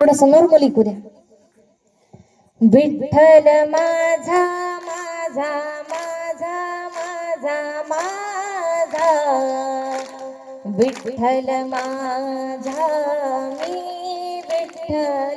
थोडस ऐकू द्या. विठ्ठल माझा माझा माझा माझा माझा. विठ्ठल माझा मी विठ्ठल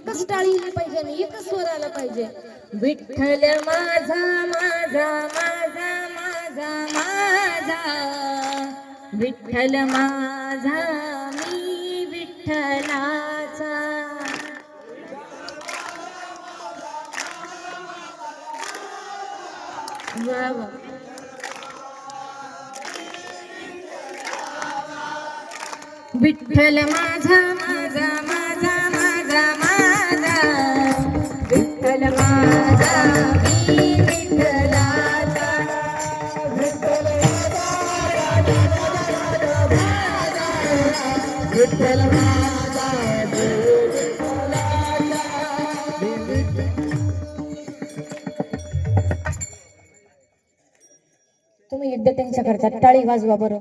एकच टाळी पाहिजे आणि एकच स्वर आला पाहिजे. विठ्ठल माझा माझा माझा माझा माझा. विठ्ठल माझा मी विठ्ठलाचा. वा वा. विठ्ठल माझा माझा माझा माझा. तुम्ही तुम्ही एकदा त्यांच्याकरता टाळी वाजवा बरं.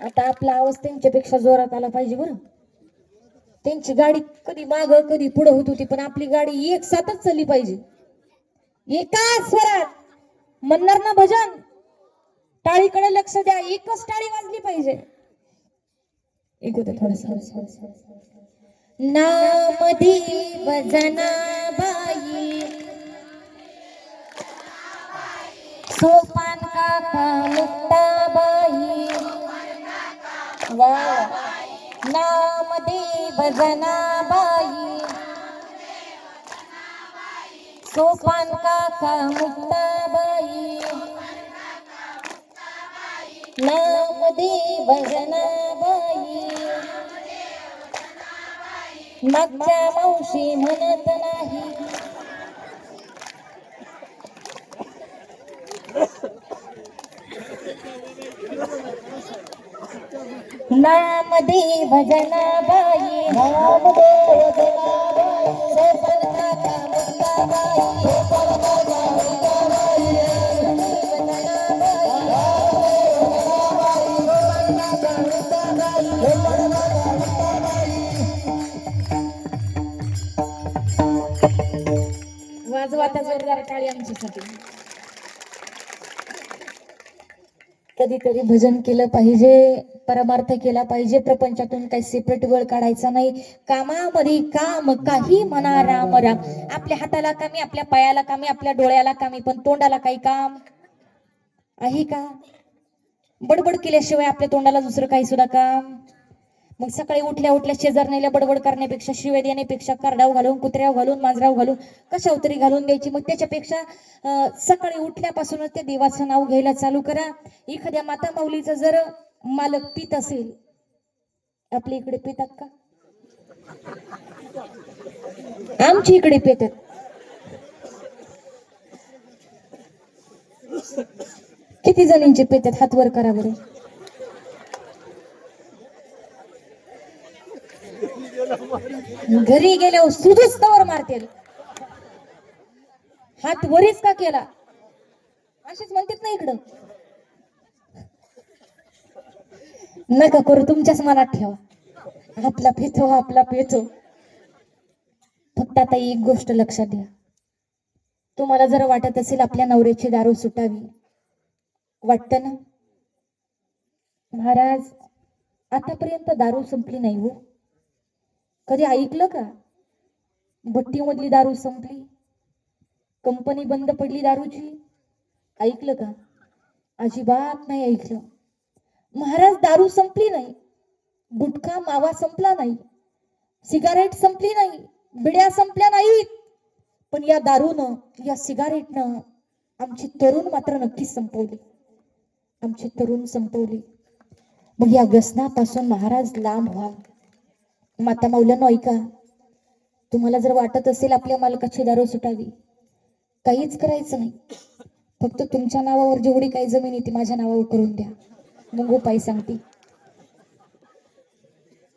आता आपला आवाज त्यांच्यापेक्षा जोरात आला पाहिजे बरं. त्यांची गाडी कधी माग कधी पुढे होत होती पण आपली गाडी एक साथच चालली पाहिजे. एका स्वरात म्हणणार ना भजन टाळीकडे लक्ष द्या एकच टाळी वाजली पाहिजे. ऐकू दे थोडस. नामदेव जनाबाई सोपान काका मुक्ताबाई वा. नामदेव जनाबाई। सोपान काका मुक्ताबाई। नामदेव जनाबाई। मागच्या मावशी म्हणत नाही। नामदेव जनाबाई नामदेव जनाबाई काका मुक्ताबाई वाजवा त्या जोरदार टाळी आमच्यासाठी. कधीतरी भजन केलं पाहिजे परमार्थ केला पाहिजे. प्रपंचातून काही सेपरेट वेळ काढायचा नाही. कामामध्ये काम काही म्हणा राम राम. आपल्या हाताला कामी आपल्या पायाला कामी आपल्या डोळ्याला कामी पण तोंडाला काही काम आहे का? बडबड केल्याशिवाय आपल्या तोंडाला दुसरं काही सुद्धा काम मग सकाळी उठल्या उठल्या शेजारण्याला बडबड करण्यापेक्षा शिव्या देण्यापेक्षा करडाव घालून कुत्र्याव घालून मांजराव घालून कशाव तरी घालून द्यायची. मग त्याच्यापेक्षा सकाळी उठल्यापासूनच त्या देवाचं नाव घ्यायला चालू करा. एखाद्या माता माऊलीचं जर मालक पित असेल आपल्या इकडे पितात का? आमच्या इकडे पितात. किती जणींचे पेतात? हात वर करा बरं. घरी गेल्यावर सुधीच तवर मारतील. हात वरीच का केला? असेच म्हणतात ना इकडं. नका करू तुमच्याच मनात ठेवा. आपला फेचो आपला फेचो फक्त आता एक गोष्ट लक्षात घ्या. तुम्हाला जर वाटत असेल आपल्या नवऱ्याची दारू सुटावी वाटत ना? महाराज आतापर्यंत दारू संपली नाही हो. कधी ऐकलं का? भट्टीमधली दारू संपली. कंपनी बंद पडली दारूची. ऐकलं का? अजिबात नाही ऐकलं. महाराज दारू संपली नाही. गुटखा मावा संपला नाही. सिगारेट संपली नाही. बिड्या संपल्या नाहीत. पण या दारूनं या सिगारेटनं आमची तरुण मात्र नक्कीच संपवली. आमची तरुण संपवली. मग या व्यसनापासून महाराज लांब व्हा. माता मौल्यानं ऐका. तुम्हाला जर वाटत असेल आपल्या मालकाची दारू सुटावी काहीच करायचं नाही. फक्त तुमच्या नावावर जेवढी काही जमीन आहे ती माझ्या नावावर करून द्या. मग उपाय सांगते.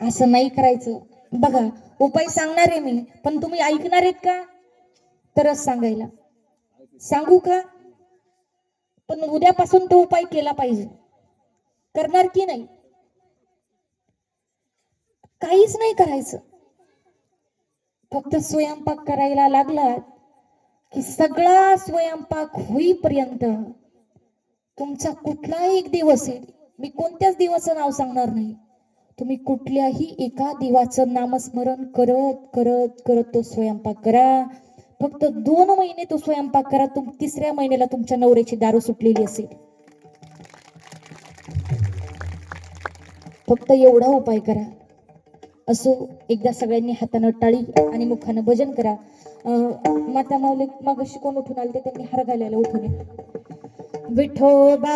असं नाही करायचं. बघा उपाय सांगणार आहे मी पण तुम्ही ऐकणार आहेत का? तरच सांगायला. सांगू का? पण उद्यापासून तो उपाय केला पाहिजे. करणार की नाही? काहीच नाही करायचं. फक्त स्वयंपाक करायला लागला की सगळा स्वयंपाक होईपर्यंत तुमचा कुठलाही एक दिवस येईल मी कोणत्याच दिवाचं नाव सांगणार नाही. तुम्ही कुठल्याही एका दिवाचं नामस्मरण करत करत करत तो स्वयंपाक करा. फक्त दोन महिने तो स्वयंपाक करा तुम तिसऱ्या महिन्याला तुमच्या नवऱ्याची दारू सुटलेली असेल. फक्त एवढा उपाय करा. असो एकदा सगळ्यांनी हातानं टाळी आणि मुखानं भजन करा अं, माता माऊली मागाशी कोण उठून आले ते त्यांनी हार घालायला उठून या. विठोबा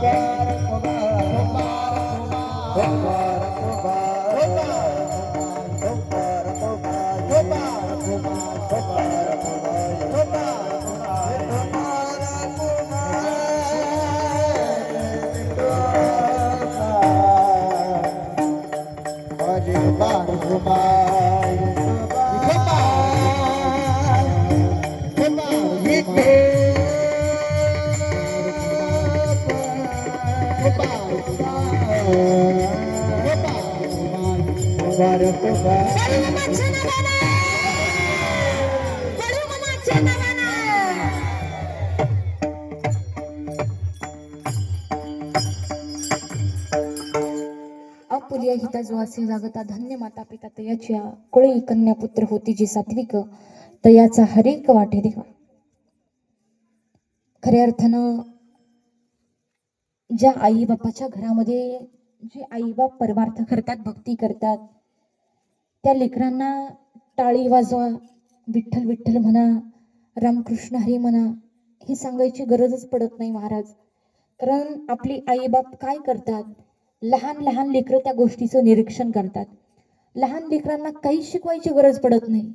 भजन करा. बळूमामाच्या नावानं! बळूमामाच्या नावानं! अपुलिया हिता जो असे जागता धन्य माता पिता तयाच्या कुळी कन्या पुत्र होती जी सात्विक तयाचा हरेक वाटे देवा. खऱ्या अर्थानं ज्या आई बापाच्या घरामध्ये जे आई बाप परमार्थ करतात भक्ती करतात त्या लेकरांना टाळी वाजवा विठ्ठल विठ्ठल म्हणा रामकृष्ण हरी म्हणा हे सांगायची गरजच पडत नाही महाराज. कारण आपली आई बाप काय करतात? लहान लहान लेकरं त्या गोष्टीचं निरीक्षण करतात. लहान लेकरांना काही शिकवायची गरज पडत नाही.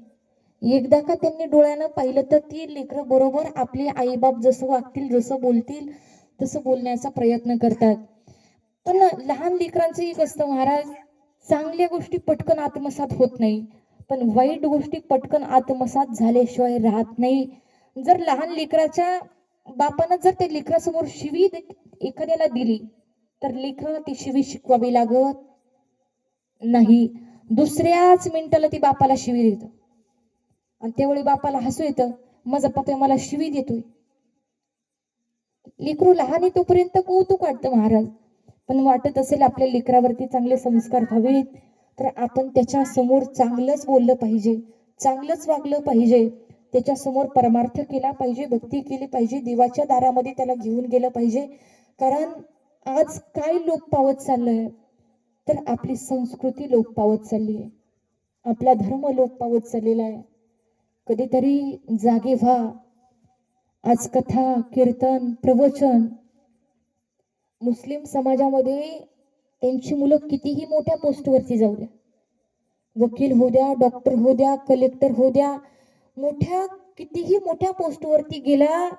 एकदा का त्यांनी डोळ्यानं पाहिलं तर ती लेकरं बरोबर आपले आईबाप जसं वागतील जसं बोलतील तसं बोलण्याचा प्रयत्न करतात. पण लहान लेकरांचं एक असतं महाराज चांगल्या गोष्टी पटकन आत्मसात होत नाही पण वाईट गोष्टी पटकन आत्मसात झाल्याशिवाय राहत नाही. जर लहान लेकराच्या बापानं जर ते लेकरासमोर शिवी दे- एखाद्याला दिली तर लेकरं ती शिवी शिकवावी लागत नाही. दुसऱ्याच मिनिटाला ती बापाला शिवी देतं. आणि त्यावेळी बापाला हसू येतं माझा पप्पा मला शिवी देतोय. लेकरू लहान आहे तोपर्यंत कौतुक वाटतं महाराज. पण वाटत असेल आपल्या लेकरावरती चांगले संस्कार व्हावेत तर आपण त्याच्यासमोर चांगलंच बोललं पाहिजे चांगलंच वागलं पाहिजे त्याच्यासमोर परमार्थ केला पाहिजे भक्ती केली पाहिजे देवाच्या दारामध्ये त्याला घेऊन गेलं पाहिजे. कारण आज काय लोप पावत चाललंय? तर आपली संस्कृती लोप पावत चालली आहे आपला धर्म लोप पावत चाललेला आहे. कधीतरी जागे व्हा. आज कथा कीर्तन प्रवचन मुस्लिम समाजामध्ये त्यांची मुलं कितीही मोठ्या पोस्टवरती जाऊ द्या. वकील होऊ द्या डॉक्टर होऊ द्या कलेक्टर होऊ द्या मोठ्या कितीही मोठ्या पोस्टवरती गेला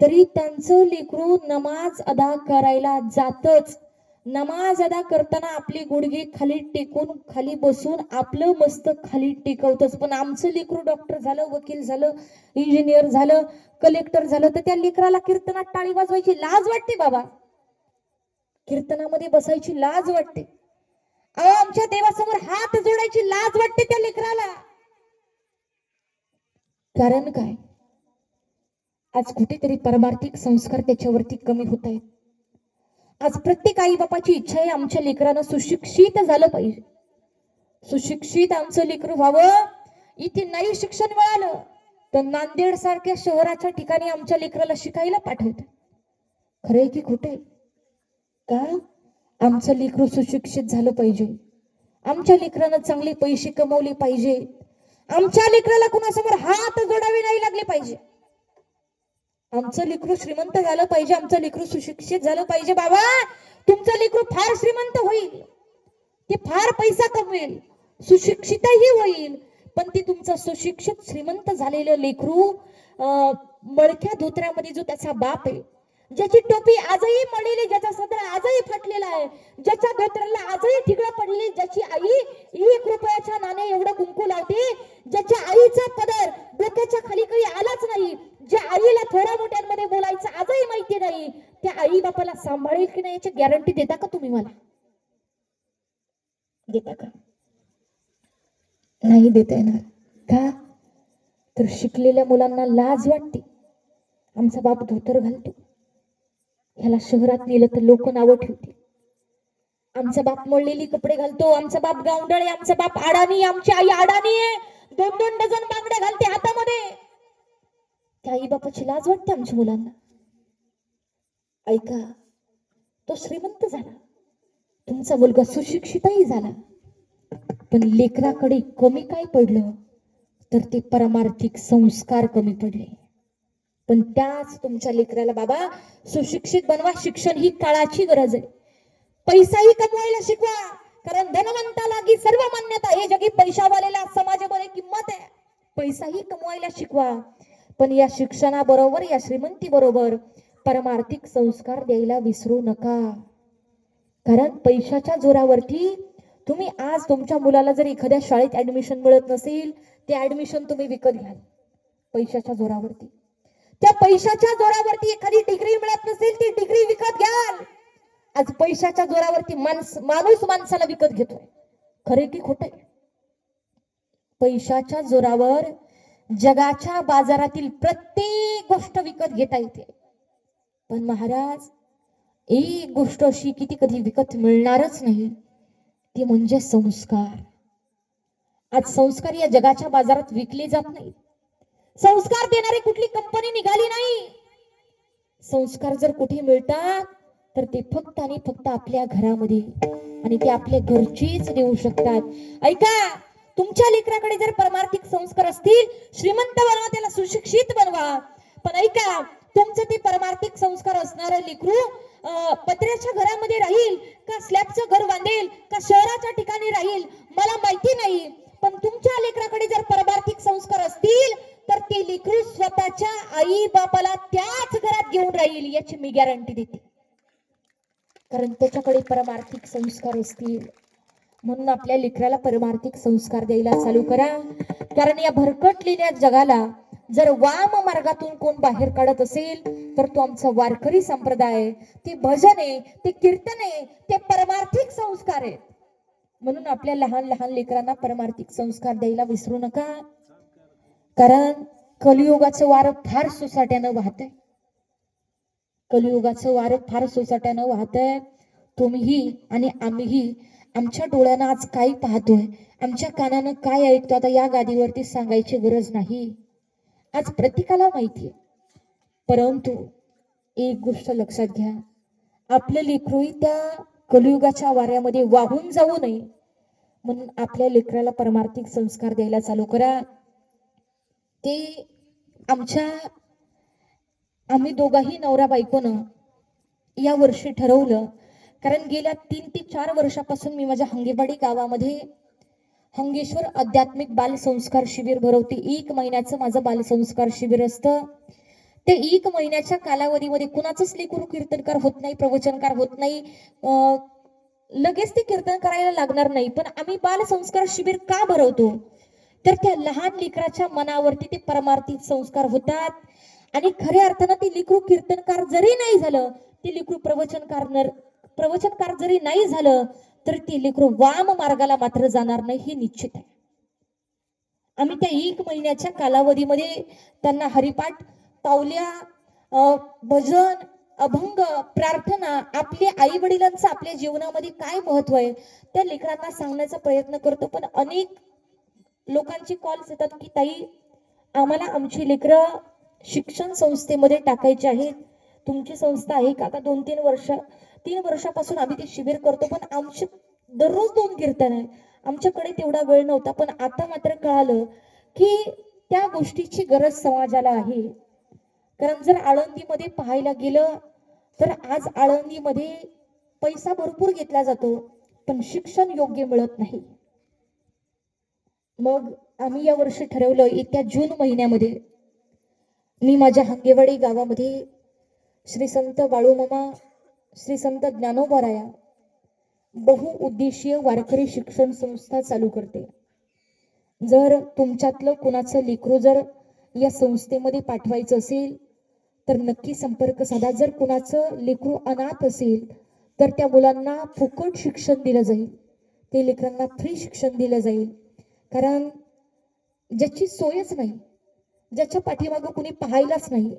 तरी त्यांचं लेकरू नमाज अदा करायला जातच. नमाज अदा करताना आपली गुडघे खाली टेकून खाली बसून आपलं मस्त खाली टेकवतच. पण आमचं लेकरू डॉक्टर झालं वकील झालं इंजिनियर झालं कलेक्टर झालं तर त्या लेकराला कीर्तनात टाळी वाजवायची लाज वाटते बाबा. कीर्तनामध्ये बसायची लाज वाटते. अहो आमच्या देवासमोर हात जोडायची लाज वाटते त्या लेकराला. कारण काय? आज कुठेतरी परमार्थिक संस्कार त्याच्यावरती कमी होत आहेत. आज प्रत्येक आई बापाची इच्छा आहे आमच्या लेकरानं सुशिक्षित झालं पाहिजे. सुशिक्षित आमचं लेकर व्हावं. इथे नाही शिक्षण मिळालं तर नांदेड सारख्या शहराच्या ठिकाणी आमच्या लेकराला शिकायला पाठवतात. खरंय की खोटे का? आमचं लेकरू सुशिक्षित झालं पाहिजे. आमच्या लेकरानं चांगले पैसे कमवले पाहिजे. आमच्या लेकराला कुणासमोर हात जोडावे नाही लागले पाहिजे. आमचं लेकरू श्रीमंत झालं पाहिजे. आमचं लेकरू सुशिक्षित झालं पाहिजे. बाबा तुमचं लेकरू फार श्रीमंत होईल. ते फार पैसा कमवेल. सुशिक्षितही होईल. पण ते तुमचं सुशिक्षित श्रीमंत झालेलं लेकरू अं, मळक्या धोत्र्यामध्ये जो त्याचा बाप आहे ज्याची टोपी आजही मळलेली ज्याचा सदर आजही फाटलेला आहे ज्याच्या धोत्राला आजही ठिगळं पडली ज्याची आई एक रुपयाच्या नाणे एवढं कुंकू लावते ज्याच्या आईचा पदर डोक्याच्या खाली काही आलाच नाही ज्या आईला थोड्या मोठ्यांमध्ये बोलायचं आजही माहिती नाही त्या आई बापाला सांभाळेल की नाही याची गॅरंटी देता का तुम्ही मला? देता का? नाही देता येणार. का? तर शिकलेल्या मुलांना लाज वाटते. आमचा बाप धोतर घालतो. ह्याला शहरात नेलं तर लोक नावं ठेवतील. आमचा बाप मळलेली कपडे घालतो आमचा बाप गावंडळ आहे आमचा बाप अडाणी आमची आई अडाणी आहे. दोन दोन डझन बांगड्या घालते हातामध्ये. त्या आई बापाची लाज वाटते आमच्या मुलांना. ऐका तो श्रीमंत झाला. तुमचा मुलगा सुशिक्षितही झाला. पण लेकराकडे कमी काय पडलं तर ते परमार्थिक संस्कार कमी पडले. पण त्याच तुमच्या लेकराला बाबा सुशिक्षित बनवा शिक्षण ही काळाची गरज आहे. पैसाही कमवायला शिकवा कारण धनवंतालागी सर्व मान्यता हे जगी पैशावालेला समाजामध्ये किंमत आहे. पैसाही कमवायला शिकवा पण या शिक्षणाबरोबर या श्रीमंती बरोबर परमार्थिक संस्कार द्यायला विसरू नका. कारण पैशाच्या जोरावरती तुम्ही आज तुमच्या मुलाला जर एखाद्या शाळेत ऍडमिशन मिळत नसेल ते ऍडमिशन तुम्ही विकत घ्याल. पैशाच्या जोरावरती. त्या पैशाच्या जोरावरती एखादी डिग्री मिळत नसेल ती डिग्री विकत घ्याल. आज पैशाच्या जोरावरती माणस माणूस माणसाला विकत घेतोय खरे की खोटे पैशाच्या जोरावर जगाच्या बाजारातील प्रत्येक गोष्ट विकत घेता येते. पण महाराज एक गोष्ट अशी की ती कधी विकत मिळणारच नाही ती म्हणजे संस्कार. आज संस्कार या जगाच्या बाजारात विकले जात नाहीत. संस्कार देणारी कुठली कंपनी निघाली नाही. संस्कार जर कुठे मिळतात तर ते फक्त आणि फक्त आपल्या घरामध्ये आणि ते आपल्या घरचीच देऊ शकतात. ऐका तुमच्या लेकराकडे जर परमार्थिक संस्कार असतील श्रीमंत बनवा त्याला सुशिक्षित बनवा. पण ऐका तुमचं ते परमार्थिक संस्कार असणारं लेकरू पत्र्याच्या घरामध्ये राहील का स्लॅबचं घर बांधेल का शहराच्या ठिकाणी राहील मला माहिती नाही. पण तुमच्या लेकराकडे जर परमार्थिक संस्कार असतील तर ते लेकरू स्वतःच्या आई बापाला त्याच घरात घेऊन राहील याची मी गॅरंटी देते. कारण त्याच्याकडे परमार्थिक संस्कार असतील. म्हणून आपल्या लेकराला परमार्थिक संस्कार द्यायला चालू करा. कारण या भरकटलेल्या जगाला जर वाम मार्गातून कोण बाहेर काढत असेल तर तो आमचा वारकरी संप्रदाय ते भजन आहे ते कीर्तन आहे ते परमार्थिक संस्कार आहेत. म्हणून आपल्या लहान लहान लेकरांना परमार्थिक संस्कार द्यायला विसरू नका. कारण कलियुगाचं वारं फार सुसाट्यानं वाहतंय. कलियुगाचं वारं फार सोसाट्यानं वाहतंय. तुम्हीही आणि आम्हीही आमच्या डोळ्यानं आज काय पाहतोय. आमच्या कानानं काय ऐकतो आता या गादीवरती सांगायची गरज नाही. आज प्रत्येकाला माहितीये. परंतु एक गोष्ट लक्षात घ्या. आपलं लेकरूही त्या कलियुगाच्या वाऱ्यामध्ये वाहून जाऊ नये. म्हणून आपल्या लेकराला परमार्थिक संस्कार द्यायला चालू करा. की आमच्या आम्ही दोघाही नवरा बायकोनं या वर्षी ठरवलं. कारण गेल्या तीन ते चार वर्षापासून मी माझ्या हंगेवाडी गावामध्ये हंगेश्वर आध्यात्मिक बालसंस्कार शिबिर भरवते. एक महिन्याचं माझं बालसंस्कार शिबिर असतं. ते एक महिन्याच्या कालावधीमध्ये कुणाचंच लेकरू कीर्तनकार होत नाही प्रवचनकार होत नाही. अं, लगेच ते कीर्तन करायला लागणार नाही. पण आम्ही बालसंस्कार शिबिर का भरवतो? तर त्या लहान लेकराच्या मनावरती ते परमार्थी संस्कार होतात. आणि खऱ्या अर्थानं ते लेकरू कीर्तनकार जरी नाही झालं ते लेकरू प्रवचनकार प्रवचनकार जरी नाही झालं तर ते लेकरू वाम मार्गाला मात्र जाणार नाही हे निश्चित आहे. आम्ही त्या एक महिन्याच्या कालावधीमध्ये त्यांना हरिपाठ पावल्या अं, भजन अभंग प्रार्थना आपले आई वडिलांचं आपल्या जीवनामध्ये काय महत्त्व आहे त्या लेकरांना सांगण्याचा प्रयत्न करतो. पण अनेक लोकांचे कॉल्स येतात की ताई आम्हाला आमची लेकरं शिक्षण संस्थेमध्ये टाकायची आहेत. तुमची संस्था आहे का? आता दोन तीन वर्ष तीन वर्षापासून आम्ही ते शिबिर करतो पण आमचे दररोज दोन कीर्तन आहे. आमच्याकडे तेवढा वेळ नव्हता पण आता मात्र कळालं की त्या गोष्टीची गरज समाजाला आहे. कारण जर आळंदीमध्ये पाहायला गेलं तर आज आळंदीमध्ये पैसा भरपूर घेतला जातो पण शिक्षण योग्य मिळत नाही. मग आम्ही या वर्षी ठरवलं येत्या जून महिन्यामध्ये मी माझ्या हंगेवाडी गावामध्ये श्री संत बाळूमामा श्री संत ज्ञानोबराया बहुउद्देशीय वारकरी शिक्षण संस्था चालू करते. जर तुमच्यातलं कुणाचं लेकरू जर या संस्थेमध्ये पाठवायचं असेल तर नक्की संपर्क साधा. जर कुणाचं लेकरू अनाथ असेल तर त्या मुलांना फुकट शिक्षण दिलं जाईल. ते लेकरांना फ्री शिक्षण दिलं जाईल. कारण ज्याची सोयच नाही ज्याच्या पाठीमागं कुणी पाहायलाच नाही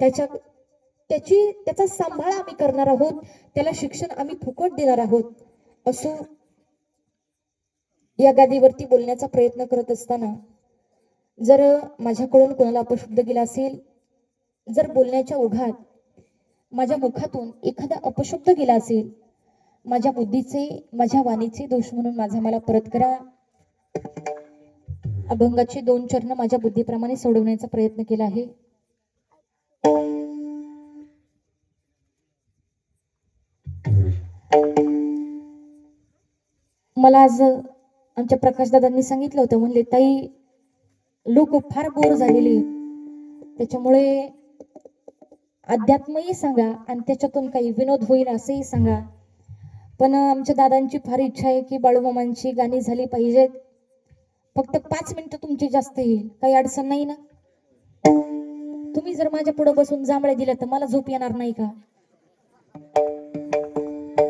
त्याच्या त्याची त्याचा सांभाळ आम्ही करणार आहोत त्याला शिक्षण आम्ही फुकट देणार आहोत असो या गादीवरती बोलण्याचा प्रयत्न करत असताना जर माझ्याकडून कोणाला अपशब्द गेला असेल जर बोलण्याच्या ओघात माझ्या मुखातून एखादा अपशब्द गेला असेल माझ्या बुद्धीचे माझ्या वाणीचे दोष म्हणून माझा मला परत करा अभंगाचे दोन चरण माझ्या बुद्धीप्रमाणे सोडवण्याचा प्रयत्न केला आहे. मला आज आमच्या प्रकाशदादांनी सांगितलं होतं म्हणले ताई लोक फार बोर झालेली त्याच्यामुळे अध्यात्मही सांगा आणि त्याच्यातून काही विनोद होईल असंही सांगा. पण आमच्या दादांची फार इच्छा आहे की बाळूमामांची गाणी झाली पाहिजेत. फक्त पाच मिनिटं तुमची जास्त येईल. काही अडचण नाही ना? तुम्ही जर माझ्या पुढे बसून जांभळे दिल्या तर मला झोप येणार नाही का?